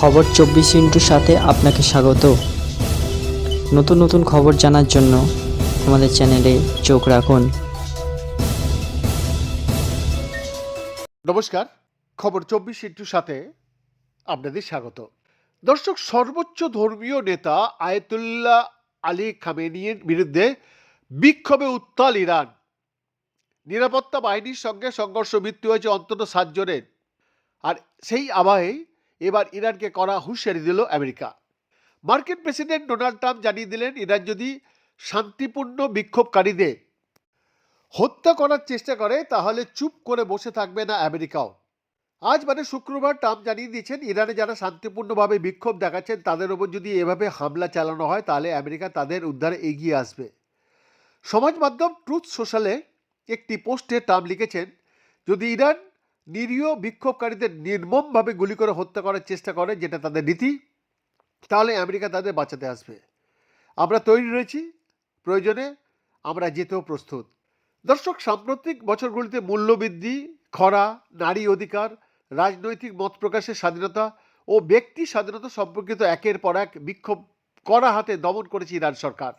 খবর চব্বিশ ইন্টুর সাথে আপনাকে স্বাগত। নতুন নতুন খবর জানার জন্য আমাদের চ্যানেলে চোখ রাখুন। নমস্কার, খবর চব্বিশ ইন্টুর সাথে আপনাদের স্বাগত। দর্শক, সর্বোচ্চ ধর্মীয় নেতা আয়তুল্লাহ আলী খামেনির বিরুদ্ধে বিক্ষোভে উত্তাল ইরান। নিরাপত্তা বাহিনীর সঙ্গে সংঘর্ষ, মৃত্যু হয়েছে অন্তত সাতজনের। আর সেই আবহে এবার ইরানকে করা হুঁশিয়ারি দিল আমেরিকা। মার্কিন প্রেসিডেন্ট ডোনাল্ড ট্রাম্প জানিয়ে দিলেন, ইরান যদি শান্তিপূর্ণ বিক্ষোভকারীদের হত্যা করার চেষ্টা করে, তাহলে চুপ করে বসে থাকবে না আমেরিকাও। আজ মানে শুক্রবার ট্রাম্প জানিয়ে দিয়েছেন, ইরানে যারা শান্তিপূর্ণভাবে বিক্ষোভ দেখাচ্ছেন, তাদের ওপর যদি এভাবে হামলা চালানো হয়, তাহলে আমেরিকা তাদের উদ্ধারে এগিয়ে আসবে। সমাজ মাধ্যম ট্রুথ সোশ্যালে একটি পোস্টে ট্রাম্প লিখেছেন, যদি ইরান নিরীহ বিক্ষোভকারীদের নির্মমভাবে গুলি করে হত্যা করার চেষ্টা করে, যেটা তাদের নীতি, তাহলে আমেরিকা তাদের বাঁচাতে আসবে। আমরা তৈরি রয়েছি, প্রয়োজনে আমরা যেতেও প্রস্তুত। দর্শক, সাম্প্রতিক বছরগুলিতে মূল্যবৃদ্ধি, খরা, নারী অধিকার, রাজনৈতিক মত প্রকাশের স্বাধীনতা ও ব্যক্তি স্বাধীনতা সম্পর্কিত একের পর এক বিক্ষোভ করা হাতে দমন করেছে ইরান সরকার।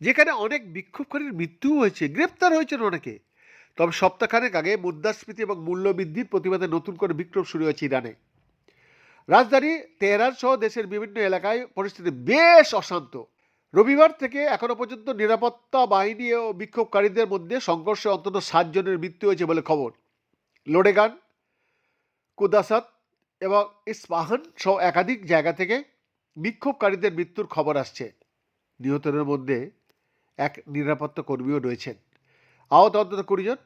যেখানে অনেক বিক্ষোভকারীর মৃত্যুও হয়েছে, গ্রেপ্তার হয়েছেন অনেকে। তবে সপ্তাহখানেক আগে মুদ্রাস্ফীতি এবং মূল্যবৃদ্ধির প্রতিবাদে নতুন করে বিক্ষোভ শুরু হয়েছে ইরানে। রাজধানী তেহরান সহ দেশের বিভিন্ন এলাকায় পরিস্থিতি বেশ অশান্ত। রবিবার থেকে এখনও পর্যন্ত নিরাপত্তা বাহিনী ও বিক্ষোভকারীদের মধ্যে সংঘর্ষে অন্তত সাতজনের মৃত্যু হয়েছে বলে খবর। লোডেগান, কুদাসাত এবং ইস্পাহান সহ একাধিক জায়গা থেকে বিক্ষোভকারীদের মৃত্যুর খবর আসছে। নিহতদের মধ্যে এক নিরাপত্তা কর্মীও রয়েছেন। আহত অন্তত কুড়িজন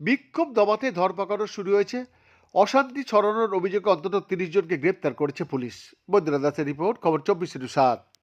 বিক্ষোভ দমাতে ধরপাকড়ও শুরু হয়েছে। অশান্তি ছড়ানোর অভিযোগে অন্তত তিরিশ জনকে গ্রেপ্তার করেছে পুলিশ। বৈদ্যনাথ দাসের রিপোর্ট, খবর চব্বিশ সাত।